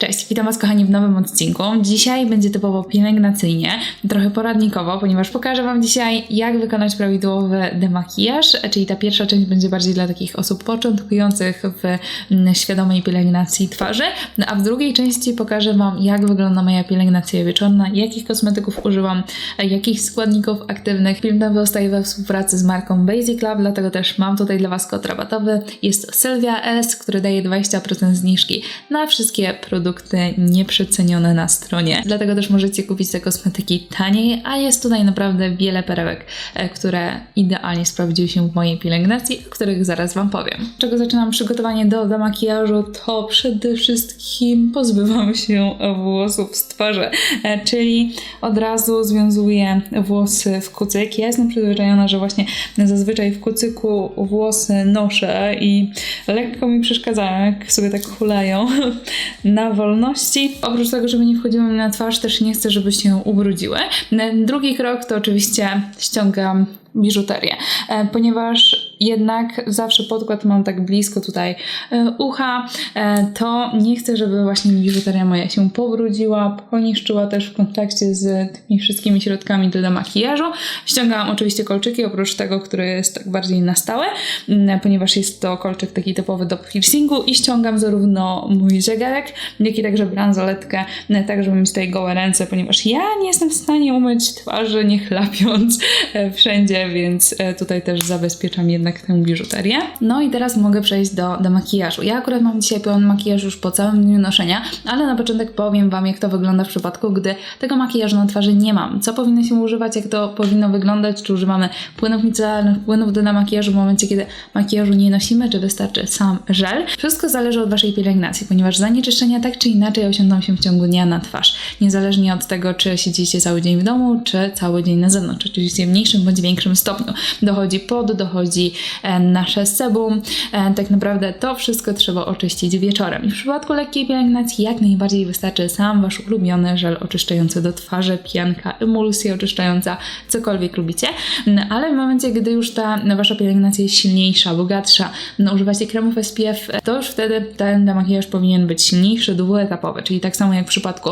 Cześć, witam Was kochani w nowym odcinku. Dzisiaj będzie typowo pielęgnacyjnie, trochę poradnikowo, ponieważ pokażę Wam dzisiaj, jak wykonać prawidłowy demakijaż, czyli ta pierwsza część będzie bardziej dla takich osób początkujących w mm, świadomej pielęgnacji twarzy, no a w drugiej części pokażę Wam, jak wygląda moja pielęgnacja wieczorna, jakich kosmetyków używam, jakich składników aktywnych. Film ten powstaje we współpracy z marką Basic Lab, dlatego też mam tutaj dla Was kod rabatowy. Jest Sylwia S, który daje 20% zniżki na wszystkie produkty produkty nieprzecenione na stronie. Dlatego też możecie kupić te kosmetyki taniej, a jest tutaj naprawdę wiele perełek, e, które idealnie sprawdziły się w mojej pielęgnacji, o których zaraz Wam powiem. Czego zaczynam przygotowanie do, do makijażu, to przede wszystkim pozbywam się włosów z twarzy, e, czyli od razu związuję włosy w kucyk. Ja jestem przyzwyczajona, że właśnie zazwyczaj w kucyku włosy noszę i lekko mi przeszkadzają, jak sobie tak hulają na wolności. Oprócz tego, żeby nie wchodziły mi na twarz, też nie chcę, żeby się ubrudziły. Drugi krok to oczywiście ściągam biżuterię, e, ponieważ jednak zawsze podkład mam tak blisko tutaj e, ucha, e, to nie chcę, żeby właśnie biżuteria moja się powróciła, poniszczyła też w kontakcie z tymi wszystkimi środkami do makijażu. Ściągałam oczywiście kolczyki, oprócz tego, który jest tak bardziej na stałe, ponieważ jest to kolczyk taki typowy do piercingu i ściągam zarówno mój zegarek, jak i także bransoletkę, tak żeby mieć tutaj gołe ręce, ponieważ ja nie jestem w stanie umyć twarzy nie chlapiąc wszędzie więc e, tutaj też zabezpieczam jednak tę biżuterię. No i teraz mogę przejść do, do makijażu. Ja akurat mam dzisiaj pełen makijaż już po całym dniu noszenia, ale na początek powiem Wam, jak to wygląda w przypadku, gdy tego makijażu na twarzy nie mam. Co powinno się używać, jak to powinno wyglądać, czy używamy płynów micelarnych, płynów do makijażu w momencie, kiedy makijażu nie nosimy, czy wystarczy sam żel. Wszystko zależy od Waszej pielęgnacji, ponieważ zanieczyszczenia tak czy inaczej osiądą się w ciągu dnia na twarz. Niezależnie od tego, czy siedzicie cały dzień w domu, czy cały dzień na zewnątrz. Oczywiście w mniejszym bądź większym stopniu. Dochodzi pod, dochodzi e, nasze sebum. E, tak naprawdę to wszystko trzeba oczyścić wieczorem. I w przypadku lekkiej pielęgnacji jak najbardziej wystarczy sam Wasz ulubiony żel oczyszczający do twarzy, pianka, emulsja oczyszczająca, cokolwiek lubicie. No, ale w momencie, gdy już ta Wasza pielęgnacja jest silniejsza, bogatsza, no, używacie kremów SPF, to już wtedy ten makijaż powinien być silniejszy, dwuetapowy. Czyli tak samo jak w przypadku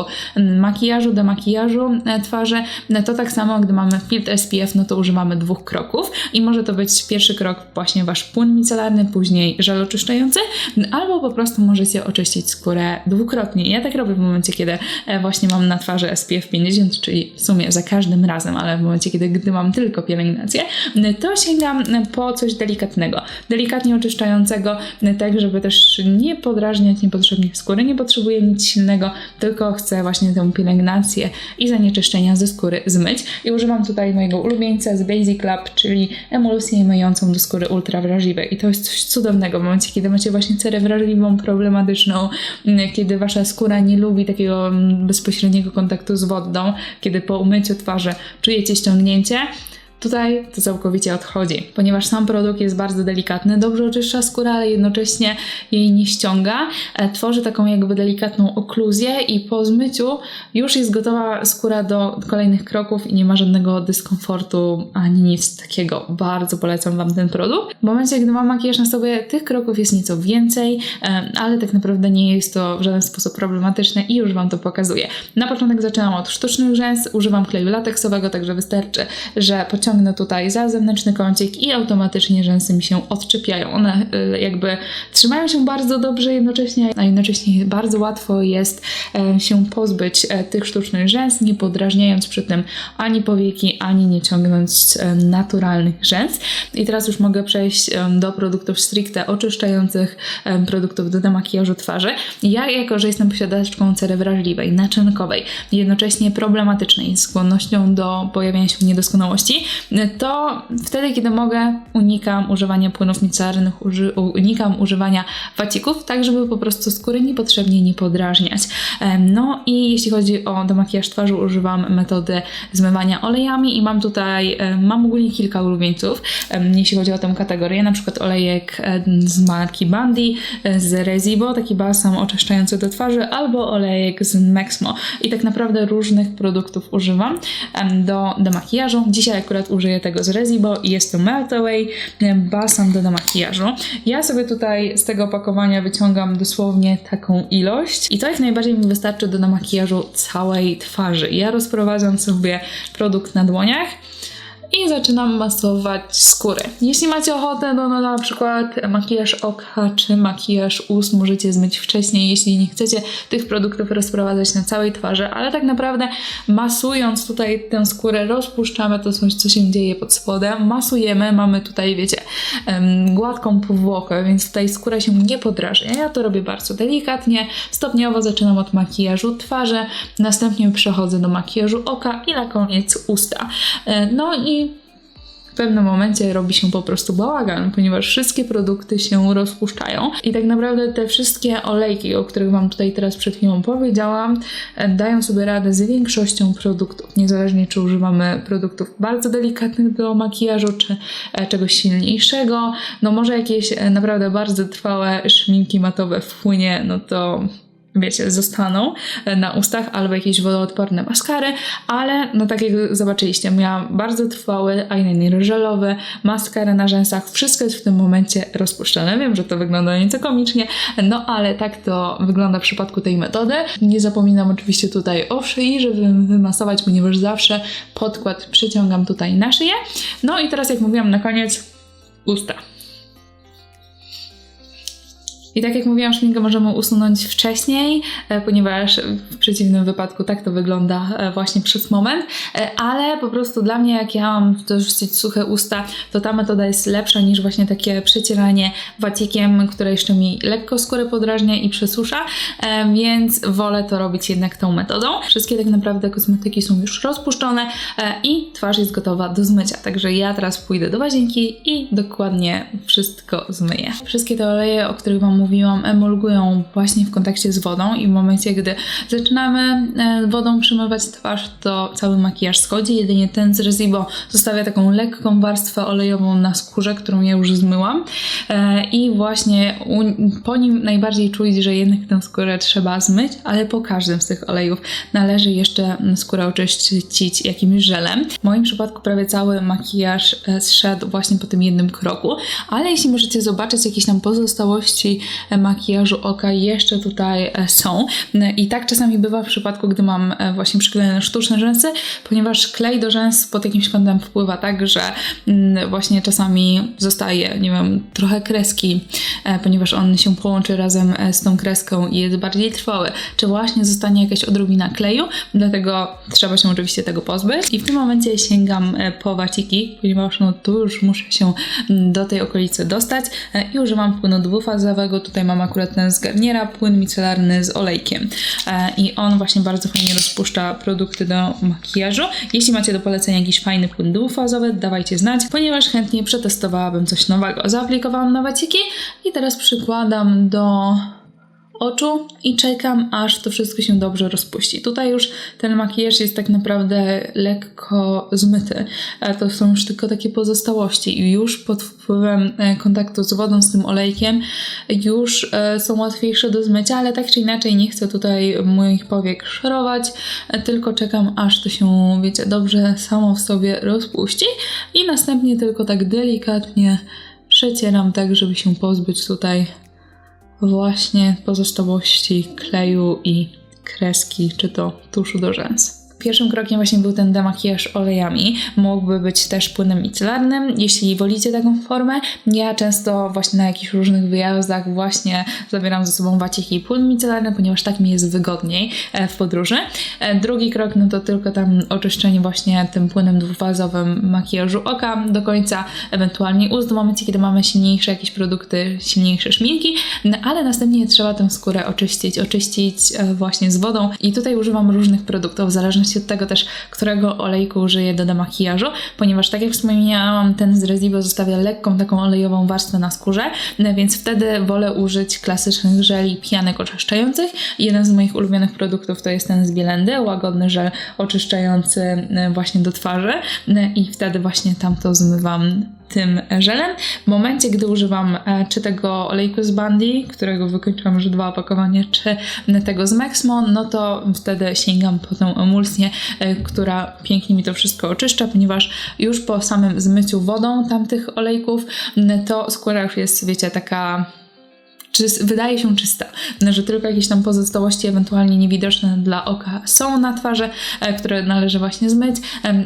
makijażu do makijażu e, twarzy, to tak samo, gdy mamy filtr SPF, no to używamy dwóch kroków i może to być pierwszy krok właśnie wasz płyn micelarny, później żel oczyszczający, albo po prostu możecie oczyścić skórę dwukrotnie. Ja tak robię w momencie, kiedy e, właśnie mam na twarzy SPF 50, czyli w sumie za każdym razem, ale w momencie, kiedy gdy mam tylko pielęgnację, to sięgam po coś delikatnego, delikatnie oczyszczającego, tak żeby też nie podrażniać niepotrzebnie skóry. Nie potrzebuję nic silnego, tylko chcę właśnie tę pielęgnację i zanieczyszczenia ze skóry zmyć. I używam tutaj mojego ulubieńca z Basic Lab czyli emulsję myjącą do skóry ultrawrażliwej. I to jest coś cudownego w momencie, kiedy macie właśnie cerę wrażliwą, problematyczną, mm, kiedy wasza skóra nie lubi takiego mm, bezpośredniego kontaktu z wodą, kiedy po umyciu twarzy czujecie ściągnięcie Tutaj to całkowicie odchodzi, ponieważ sam produkt jest bardzo delikatny, dobrze oczyszcza skórę, ale jednocześnie jej nie ściąga. E, tworzy taką jakby delikatną okluzję i po zmyciu już jest gotowa skóra do kolejnych kroków i nie ma żadnego dyskomfortu ani nic takiego. Bardzo polecam Wam ten produkt. W momencie, gdy mam makijaż na sobie, tych kroków jest nieco więcej, e, ale tak naprawdę nie jest to w żaden sposób problematyczne i już Wam to pokazuję. Na początek zaczynam od sztucznych rzęs, używam kleju lateksowego, także wystarczy, że pociągnę ciągnę tutaj za zewnętrzny kącik i automatycznie rzęsy mi się odczepiają. One y, jakby trzymają się bardzo dobrze jednocześnie, a jednocześnie bardzo łatwo jest e, się pozbyć e, tych sztucznych rzęs, nie podrażniając przy tym ani powieki, ani nie ciągnąć e, naturalnych rzęs. I teraz już mogę przejść do produktów stricte oczyszczających, produktów do demakijażu twarzy. Ja, jako że jestem posiadaczką cery wrażliwej, naczynkowej, jednocześnie problematycznej, skłonnością do pojawiania się niedoskonałości, to wtedy, kiedy mogę, unikam używania płynów micelarnych, uży, unikam używania wacików, tak żeby po prostu skóry niepotrzebnie nie podrażniać. No i jeśli chodzi o do makijaż twarzy, używam metody zmywania olejami i mam tutaj, mam ogólnie kilka ulubieńców, jeśli chodzi o tę kategorię, na przykład olejek z marki Bandy, z Rezibo, taki balsam oczyszczający do twarzy, albo olejek z Mexmo. I tak naprawdę różnych produktów używam do, do makijażu. Dzisiaj akurat użyję tego z Rezibo i jest to Melt Away balsam do makijażu. Ja sobie tutaj z tego opakowania wyciągam dosłownie taką ilość i to jak najbardziej mi wystarczy do makijażu całej twarzy. Ja rozprowadzam sobie produkt na dłoniach i zaczynam masować skórę. Jeśli macie ochotę, no, no na przykład makijaż oka czy makijaż ust możecie zmyć wcześniej, jeśli nie chcecie tych produktów rozprowadzać na całej twarzy, ale tak naprawdę masując tutaj tę skórę, rozpuszczamy to co się dzieje pod spodem, masujemy, mamy tutaj, wiecie, gładką powłokę, więc tutaj skóra się nie podrażnia. Ja to robię bardzo delikatnie, stopniowo zaczynam od makijażu twarzy, następnie przechodzę do makijażu oka i na koniec usta. E, No i pewnym momencie robi się po prostu bałagan, ponieważ wszystkie produkty się rozpuszczają. I tak naprawdę te wszystkie olejki, o których Wam tutaj teraz przed chwilą powiedziałam, e, dają sobie radę z większością produktów, niezależnie czy używamy produktów bardzo delikatnych do makijażu, czy e, czegoś silniejszego, no może jakieś e, naprawdę bardzo trwałe szminki matowe wpłynie, no to wiecie, zostaną e, na ustach albo jakieś wodoodporne maskary, ale no tak jak zobaczyliście, miałam bardzo trwały eyeliner żelowy, maskarę na rzęsach, wszystko jest w tym momencie rozpuszczone. Wiem, że to wygląda nieco komicznie, no ale tak to wygląda w przypadku tej metody. Nie zapominam oczywiście tutaj o szyi, żeby wymasować, ponieważ zawsze podkład przyciągam tutaj na szyję. No i teraz jak mówiłam na koniec, usta. I tak jak mówiłam, szminkę możemy usunąć wcześniej, e, ponieważ w przeciwnym wypadku tak to wygląda e, właśnie przez moment, e, ale po prostu dla mnie, jak ja mam dosyć suche usta, to ta metoda jest lepsza niż właśnie takie przecieranie wacikiem, które jeszcze mi lekko skórę podrażnia i przesusza, więc wolę to robić jednak tą metodą. Wszystkie tak naprawdę kosmetyki są już rozpuszczone i twarz jest gotowa do zmycia, także ja teraz pójdę do łazienki i dokładnie wszystko zmyję. Wszystkie te oleje, o których Wam mówiłam, emulgują właśnie w kontakcie z wodą i w momencie, gdy zaczynamy e, wodą przemywać twarz, to cały makijaż schodzi. Jedynie ten z Resibo zostawia taką lekką warstwę olejową na skórze, którą ja już zmyłam. E, I właśnie po nim najbardziej czuć, że jednak tę skórę trzeba zmyć, ale po każdym z tych olejów należy jeszcze skórę oczyścić jakimś żelem. W moim przypadku prawie cały makijaż e, zszedł właśnie po tym jednym kroku, ale jeśli możecie zobaczyć jakieś tam pozostałości makijażu oka jeszcze tutaj e, są. I tak czasami bywa w przypadku, gdy mam e, właśnie przyklejone sztuczne rzęsy, ponieważ klej do rzęs pod jakimś kątem wpływa tak, że mm, właśnie czasami zostaje, nie wiem, trochę kreski, e, ponieważ on się połączy razem z tą kreską i jest bardziej trwały, czy właśnie zostanie jakaś odrobina kleju, dlatego trzeba się oczywiście tego pozbyć. I w tym momencie sięgam po waciki, ponieważ no tu już muszę się mm, do tej okolicy dostać i używam płynu dwufazowego Tutaj mam akurat ten z Garniera, płyn micelarny z olejkiem. E, I on właśnie bardzo fajnie rozpuszcza produkty do makijażu. Jeśli macie do polecenia jakiś fajny płyn dwufazowy, dawajcie znać, ponieważ chętnie przetestowałabym coś nowego. Zaaplikowałam na waciki i teraz przykładam do oczu i czekam, aż to wszystko się dobrze rozpuści. Tutaj już ten makijaż jest tak naprawdę lekko zmyty. E, to są już tylko takie pozostałości i już pod wpływem e, kontaktu z wodą, z tym olejkiem, już e, są łatwiejsze do zmycia, ale tak czy inaczej nie chcę tutaj moich powiek szorować, tylko czekam, aż to się, wiecie, dobrze samo w sobie rozpuści i następnie tylko tak delikatnie przecieram tak, żeby się pozbyć tutaj właśnie pozostałości kleju i kreski, czy to tuszu do rzęs. Pierwszym krokiem właśnie był ten demakijaż olejami. Mógłby być też płynem micelarnym, jeśli wolicie taką formę. Ja często właśnie na jakichś różnych wyjazdach właśnie zabieram ze sobą waciki i płyn micelarny, ponieważ tak mi jest wygodniej e, w podróży. E, drugi krok no to tylko tam oczyszczenie właśnie tym płynem dwufazowym makijażu oka do końca, ewentualnie ust w momencie, kiedy mamy silniejsze jakieś produkty, silniejsze szminki, no, ale następnie trzeba tę skórę oczyścić, oczyścić e, właśnie z wodą i tutaj używam różnych produktów w zależności od tego też, którego olejku użyję do demakijażu, ponieważ tak jak wspomniałam, ten z Resibo zostawia lekką taką olejową warstwę na skórze, więc wtedy wolę użyć klasycznych żeli pianek oczyszczających. Jeden z moich ulubionych produktów to jest ten z Bielendy, łagodny żel oczyszczający właśnie do twarzy i wtedy właśnie tamto zmywam tym żelem. W momencie, gdy używam e, czy tego olejku z Bandy, którego wykończyłam już dwa opakowania, czy tego z Maxmo, no to wtedy sięgam po tą emulsję, e, która pięknie mi to wszystko oczyszcza, ponieważ już po samym zmyciu wodą tamtych olejków, to skóra już jest, wiecie, taka czys- wydaje się czysta, no, że tylko jakieś tam pozostałości ewentualnie niewidoczne dla oka są na twarzy, e, które należy właśnie zmyć,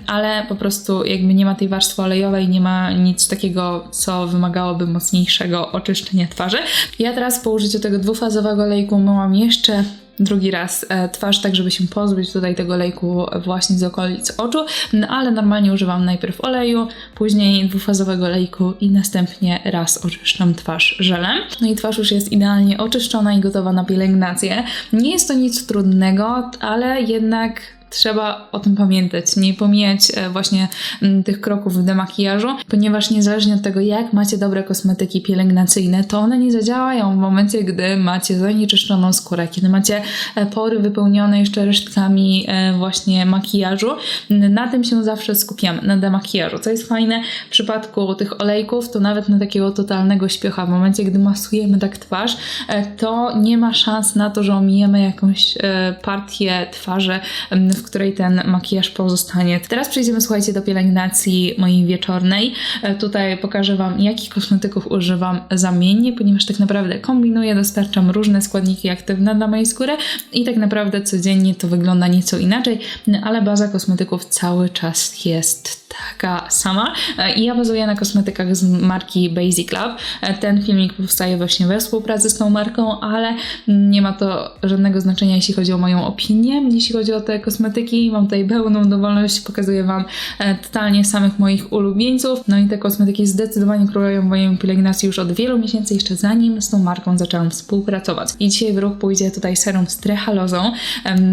ale po prostu jakby nie ma tej warstwy olejowej, nie ma nic takiego, co wymagałoby mocniejszego oczyszczenia twarzy. Ja teraz po użyciu tego dwufazowego olejku myłam jeszcze drugi raz e, twarz, tak żeby się pozbyć tutaj tego lejku właśnie z okolic oczu, no ale normalnie używam najpierw oleju, później dwufazowego lejku i następnie raz oczyszczam twarz żelem. No i twarz już jest idealnie oczyszczona i gotowa na pielęgnację. Nie jest to nic trudnego, ale jednak trzeba o tym pamiętać, nie pomijać e, właśnie mm, tych kroków w demakijażu, ponieważ niezależnie od tego, jak macie dobre kosmetyki pielęgnacyjne, to one nie zadziałają w momencie, gdy macie zanieczyszczoną skórę, kiedy macie e, pory wypełnione jeszcze resztkami e, właśnie makijażu. Na tym się zawsze skupiamy, na demakijażu. Co jest fajne, w przypadku tych olejków, to nawet na takiego totalnego śpiocha, w momencie, gdy masujemy tak twarz, to nie ma szans na to, że omijemy jakąś partię twarzy, w w której ten makijaż pozostanie. Teraz przejdziemy, słuchajcie, do pielęgnacji mojej wieczornej. E, tutaj pokażę Wam, jakich kosmetyków używam zamiennie, ponieważ tak naprawdę kombinuję, dostarczam różne składniki aktywne dla mojej skóry i tak naprawdę codziennie to wygląda nieco inaczej, no, ale baza kosmetyków cały czas jest taka sama. E, I ja bazuję na kosmetykach z marki Basic Lab. E, ten filmik powstaje właśnie we współpracy z tą marką, ale nie ma to żadnego znaczenia, jeśli chodzi o moją opinię. Jeśli chodzi o te kosmetyki, mam tutaj pełną dowolność, pokazuję Wam e, totalnie samych moich ulubieńców. No i te kosmetyki zdecydowanie królują w mojej pielęgnacji już od wielu miesięcy, jeszcze zanim z tą marką zaczęłam współpracować. I dzisiaj w ruch pójdzie tutaj serum z trehalozą.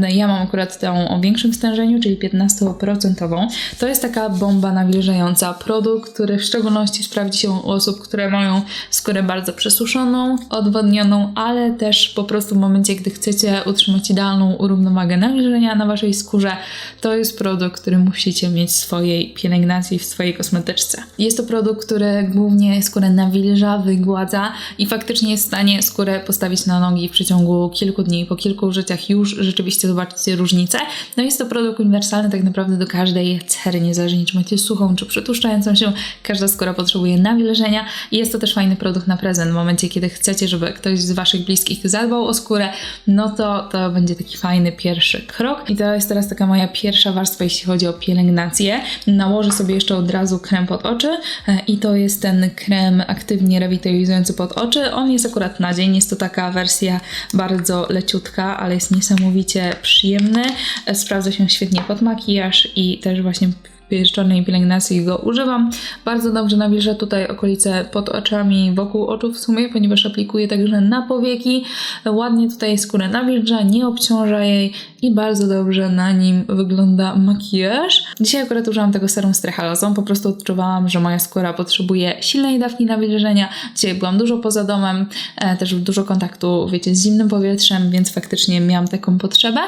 Ja mam akurat tą o większym stężeniu, czyli 15%. To jest taka bomba nawilżająca. Produkt, który w szczególności sprawdzi się u osób, które mają skórę bardzo przesuszoną, odwodnioną, ale też po prostu w momencie, gdy chcecie utrzymać idealną równowagę nawilżenia na waszej skórze, to jest produkt, który musicie mieć w swojej pielęgnacji, w swojej kosmetyczce. Jest to produkt, który głównie skórę nawilża, wygładza i faktycznie jest w stanie skórę postawić na nogi w przeciągu kilku dni. Po kilku użyciach już rzeczywiście zobaczycie różnicę. No jest to produkt uniwersalny tak naprawdę do każdej cery, niezależnie czy macie suchą czy przetłuszczającą się. Każda skóra potrzebuje nawilżenia i jest to też fajny produkt na prezent. W momencie, kiedy chcecie, żeby ktoś z Waszych bliskich zadbał o skórę, no to to będzie taki fajny pierwszy krok. I to jest teraz taka moja pierwsza warstwa, jeśli chodzi o pielęgnację. Nałożę sobie jeszcze od razu krem pod oczy e, i to jest ten krem aktywnie rewitalizujący pod oczy. On jest akurat na dzień, jest to taka wersja bardzo leciutka, ale jest niesamowicie przyjemny. E, sprawdza się świetnie pod makijaż i też właśnie wieczornej pielęgnacji go używam. Bardzo dobrze nawilża tutaj okolice pod oczami, wokół oczu w sumie, ponieważ aplikuję także na powieki. Ładnie tutaj skórę nawilża, nie obciąża jej i bardzo dobrze na nim wygląda makijaż. Dzisiaj akurat użyłam tego serum z trehalozą, po prostu odczuwałam, że moja skóra potrzebuje silnej dawki nawilżenia. Dzisiaj byłam dużo poza domem, e, też dużo kontaktu, wiecie, z zimnym powietrzem, więc faktycznie miałam taką potrzebę,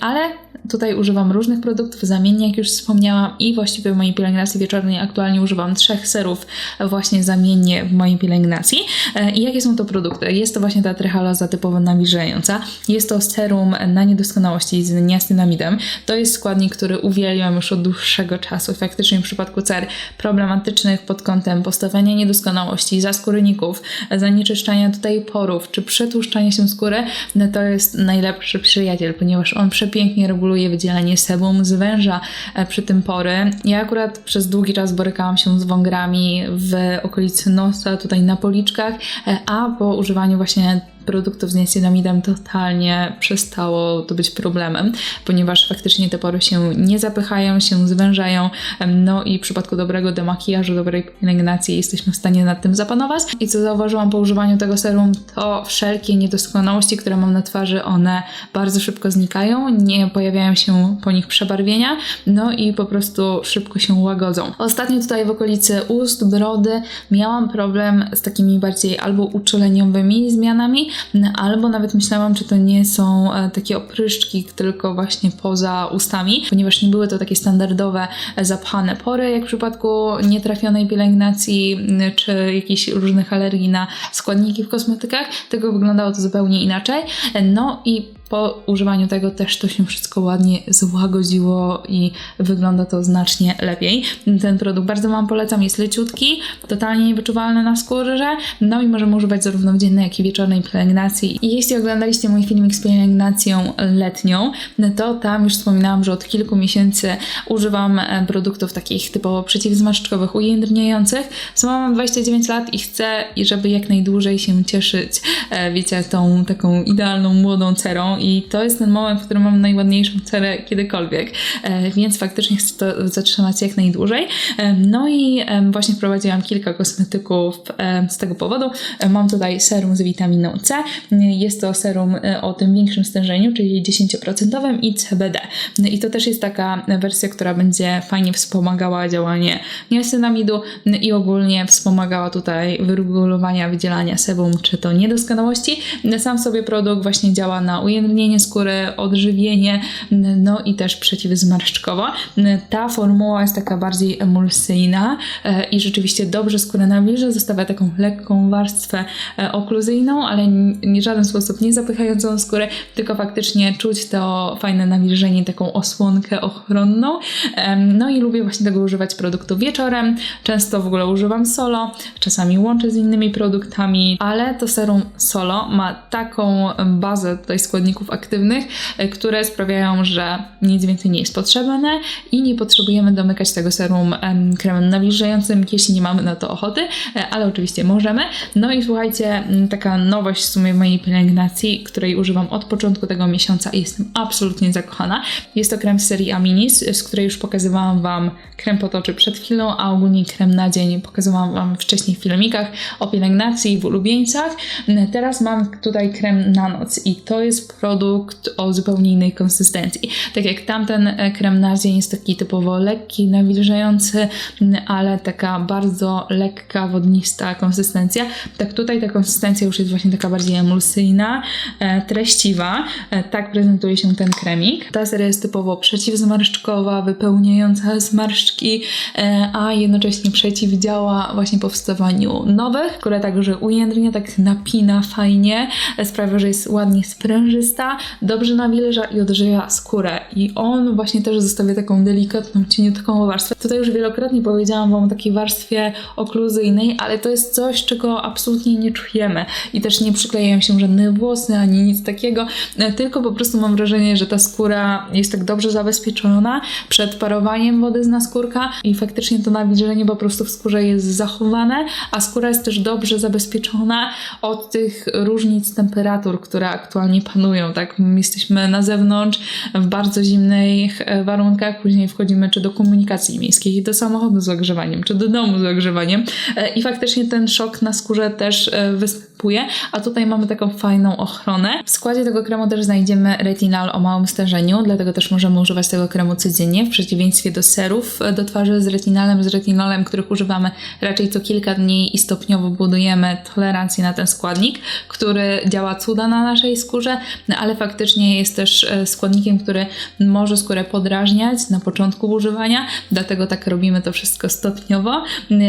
ale tutaj używam różnych produktów zamiennie, jak już wspomniałam i właściwie w mojej pielęgnacji wieczornej aktualnie używam trzech serów właśnie zamiennie w mojej pielęgnacji. E, I jakie są to produkty? Jest to właśnie ta trehaloza typowo nawilżająca. Jest to serum na niedoskonałości z niacinamidem. To jest składnik, który uwielbiam już od dłuższego czasu. Faktycznie w przypadku cer problematycznych pod kątem postawienia niedoskonałości, zaskórników, zanieczyszczania tutaj porów, czy przetłuszczania się skóry, no to jest najlepszy przyjaciel, ponieważ on przepięknie reguluje wydzielanie sebum, zwęża e, przy tym pory, ja akurat przez długi czas borykałam się z wągrami w okolicy nosa, tutaj na policzkach, e, a po używaniu właśnie produktów z niacinamidem totalnie przestało to być problemem, ponieważ faktycznie te pory się nie zapychają, się zwężają, no i w przypadku dobrego demakijażu, dobrej pielęgnacji jesteśmy w stanie nad tym zapanować. I co zauważyłam po używaniu tego serum, to wszelkie niedoskonałości, które mam na twarzy, one bardzo szybko znikają, nie pojawiają się po nich przebarwienia, no i po prostu szybko się łagodzą. Ostatnio tutaj w okolicy ust, brody miałam problem z takimi bardziej albo uczuleniowymi zmianami, albo nawet myślałam, czy to nie są e, takie opryszczki, tylko właśnie poza ustami, ponieważ nie były to takie standardowe e, zapchane pory, jak w przypadku nietrafionej pielęgnacji czy jakichś różnych alergii na składniki w kosmetykach, tylko wyglądało to zupełnie inaczej. No i po używaniu tego też to się wszystko ładnie złagodziło i wygląda to znacznie lepiej. Ten produkt bardzo Wam polecam, jest leciutki, totalnie niewyczuwalny na skórze, no i możemy używać zarówno w dziennej, jak i wieczornej pielęgnacji. Jeśli oglądaliście mój filmik z pielęgnacją letnią, to tam już wspominałam, że od kilku miesięcy używam e, produktów takich typowo przeciwzmarszczkowych, ujędrniających. Sama mam 29 lat i chcę, żeby jak najdłużej się cieszyć, e, wiecie, tą taką idealną młodą cerą i to jest ten moment, w którym mam najładniejszą cerę kiedykolwiek, e, więc faktycznie chcę to zatrzymać jak najdłużej. E, no i e, właśnie wprowadziłam kilka kosmetyków z tego powodu. Mam tutaj serum z witaminą C. Jest to serum o tym większym stężeniu, czyli 10% i CBD. I to też jest taka wersja, która będzie fajnie wspomagała działanie niacinamidu i ogólnie wspomagała tutaj wyregulowania wydzielania sebum czy to niedoskonałości. Sam sobie produkt właśnie działa na ujęcie ujędrnienie skóry, odżywienie, no i też przeciwzmarszczkowo. Ta formuła jest taka bardziej emulsyjna e, i rzeczywiście dobrze skórę nawilża, zostawia taką lekką warstwę e, okluzyjną, ale w żaden sposób nie zapychającą skórę, tylko faktycznie czuć to fajne nawilżenie, taką osłonkę ochronną. No i lubię właśnie tego używać produktu wieczorem. Często w ogóle używam solo, czasami łączę z innymi produktami, ale to serum solo ma taką bazę tutaj składników składników aktywnych, e, które sprawiają, że nic więcej nie jest potrzebne i nie potrzebujemy domykać tego serum kremem nawilżającym, jeśli nie mamy na to ochoty, e, ale oczywiście możemy. No i słuchajcie, taka nowość w sumie w mojej pielęgnacji, której używam od początku tego miesiąca i jestem absolutnie zakochana. Jest to krem z serii Aminis, z której już pokazywałam Wam krem potoczy przed chwilą, a ogólnie krem na dzień pokazywałam Wam wcześniej w filmikach o pielęgnacji w ulubieńcach. Teraz mam tutaj krem na noc i to jest produkt o zupełnie innej konsystencji. Tak jak tamten e, krem na dzień jest taki typowo lekki, nawilżający, ale taka bardzo lekka, wodnista konsystencja, tak tutaj ta konsystencja już jest właśnie taka bardziej emulsyjna, e, treściwa. E, tak prezentuje się ten kremik. Ta seria jest typowo przeciwzmarszczkowa, wypełniająca zmarszczki, a jednocześnie przeciwdziała właśnie powstawaniu nowych, które także ujędrnia, tak napina fajnie, sprawia, że jest ładnie dobrze nawilża i odżywia skórę. I on właśnie też zostawia taką delikatną, cieniutką warstwę. Tutaj już wielokrotnie powiedziałam Wam o takiej warstwie okluzyjnej, ale to jest coś, czego absolutnie nie czujemy. I też nie przyklejają się żadne włosy, ani nic takiego, e, tylko po prostu mam wrażenie, że ta skóra jest tak dobrze zabezpieczona przed parowaniem wody z naskórka i faktycznie to nawilżenie po prostu w skórze jest zachowane, a skóra jest też dobrze zabezpieczona od tych różnic temperatur, które aktualnie panują tak? Jesteśmy na zewnątrz w bardzo zimnych e, warunkach, później wchodzimy czy do komunikacji miejskiej, do samochodu z ogrzewaniem, czy do domu z ogrzewaniem e, i faktycznie ten szok na skórze też e, występuje, a tutaj mamy taką fajną ochronę. W składzie tego kremu też znajdziemy retinal o małym stężeniu, dlatego też możemy używać tego kremu codziennie, w przeciwieństwie do serów do twarzy z retinalem, z retinolem, których używamy raczej co kilka dni i stopniowo budujemy tolerancję na ten składnik, który działa cuda na naszej skórze, ale faktycznie jest też e, składnikiem, który może skórę podrażniać na początku używania, dlatego tak robimy to wszystko stopniowo.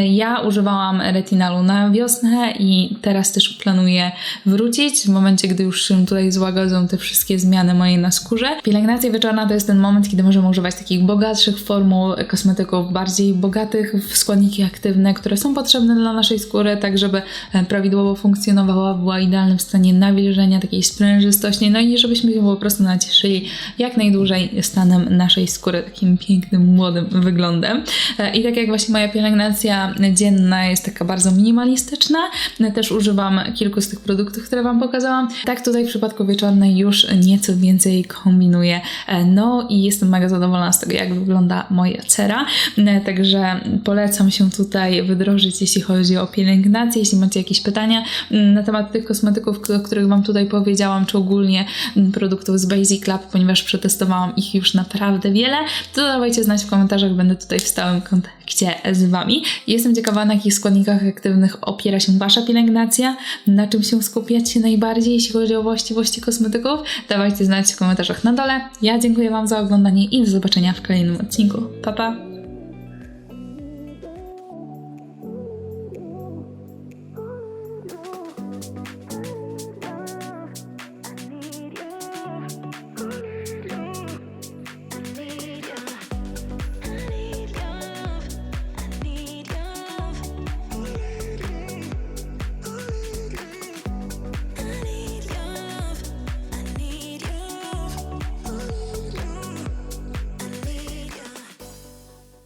Ja używałam retinalu na wiosnę i teraz też planuję wrócić w momencie, gdy już się tutaj złagodzą te wszystkie zmiany moje na skórze. Pielęgnacja wieczorna to jest ten moment, kiedy możemy używać takich bogatszych formuł kosmetyków, bardziej bogatych w składniki aktywne, które są potrzebne dla naszej skóry, tak żeby e, prawidłowo funkcjonowała, była w idealnym stanie nawilżenia, takiej sprężystości, no i żebyśmy się po prostu nacieszyli jak najdłużej stanem naszej skóry, takim pięknym, młodym wyglądem. E, I tak jak właśnie moja pielęgnacja dzienna jest taka bardzo minimalistyczna, e, też używam kilku z tych produktów, które Wam pokazałam. Tak tutaj w przypadku wieczornej już nieco więcej kombinuję. E, no i jestem mega zadowolona z tego, jak wygląda moja cera. Także polecam się tutaj wydrożyć, jeśli chodzi o pielęgnację. Jeśli macie jakieś pytania na temat tych kosmetyków, o których Wam tutaj powiedziałam, czy ogólnie produktów z Basic Lab, ponieważ przetestowałam ich już naprawdę wiele, to dawajcie znać w komentarzach, będę tutaj w stałym kontakcie z Wami. Jestem ciekawa, na jakich składnikach aktywnych opiera się Wasza pielęgnacja, na czym się skupiacie najbardziej, jeśli chodzi o właściwości kosmetyków. Dawajcie znać w komentarzach na dole. Ja dziękuję Wam za oglądanie i do zobaczenia w kolejnym odcinku. Pa, pa!